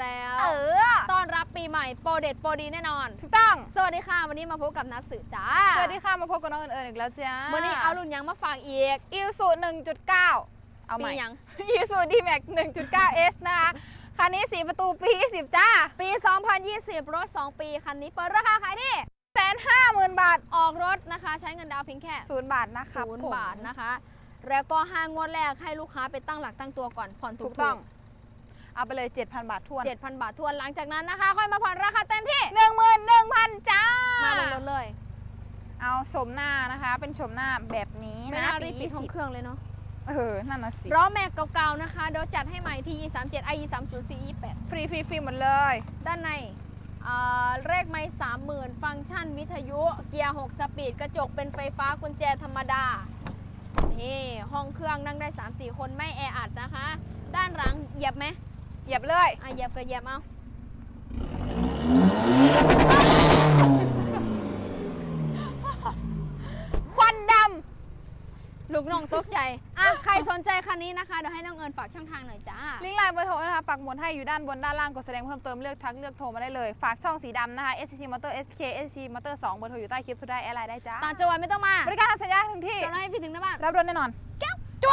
แล้ว เออ ต้อนรับปีใหม่โปรเด็ดโปรดีแน่นอน ถูกต้อง สวัสดีค่ะ วันนี้มาพบกับนัดสื่อจ้า สวัสดีค่ะ มาพบกับน้องเอิญๆอีกแล้วจ้าวันนี้เอารุ่นยังมาฝากอีกอิลสู1.9เอาใหม่ปีหยังอิลสูดีแม็ก1.9 S นะคะคันนี้4ประตูปี 20 จ้า ปี 2020 รถ 2 ปี คันนี้เปิดราคาขายที่แสนห้าหมื่นบาท ออกรถนะคะ ใช้เงินดาวน์เพียงแค่ศูนย์บาทนะครับศูนย์ผมบาทนะคะ แล้วก็ห้างวดแรกให้ลูกค้าไปตั้งหลักตั้งตัวก่อนผ่อนถูถูกกต้อง เอาไปเลย 7,000 บาททวนเจ็ดพันบาททวนหลังจากนั้นนะคะ ค่อยมาผ่อนราคาเต็มที่ 11,000 จ้า มาบนรถเลยเอาชมหน้านะคะ เป็นชมหน้าแบบนี้ไม่นะน่าปีรีบปิดห้องเครื่องเลยเนาะ20เออ นั่นน่ะสิล้อแม็กเก่าๆนะคะ เดี๋ยวจัดให้ใหม่ที่ E37 IE 3 0 4 8ฟรีฟรีฟรีหมดเลย ด้านในเอ่อเลขไม่สามหมื่นฟังก์ชันวิทยุ เกียร์ 6 สปีด กระจกเป็นไฟฟ้ากุญแจธรรมดา นี่ ห้องเครื่องนั่งได้ 3-4 คนไม่แออัดนะคะ ด้านหลังเหยียบไหมเห ยียบเลยอะเหยียบก็เหยียบเอาควันดลูกน้องตกใจอะใครสนใจคันนี้นะคะเดี๋ยวให้น้องเอิญฝากช่องทางหน่อยจ้าำลิงก์ไลน์เบอร์โทรนะคะ ปักหมุดให้อยู่ด้านบนด้านล่างกดแสดงเพิ่มเติมเลือกทักเลือกโทรมาได้เลย ฝากช่องสีดำนะคะ SCC Motor SK SCC Motor 2 เบอร์โทรอยู่ใต้คลิปสุดได้แอร์ไลน์ได้จ้าต่างจังหวัดไม่ต้องมาบริการทางสัญญาถึงที่จะให้พี่ถึงหน้าบ้านรับรถแน่นอนแก้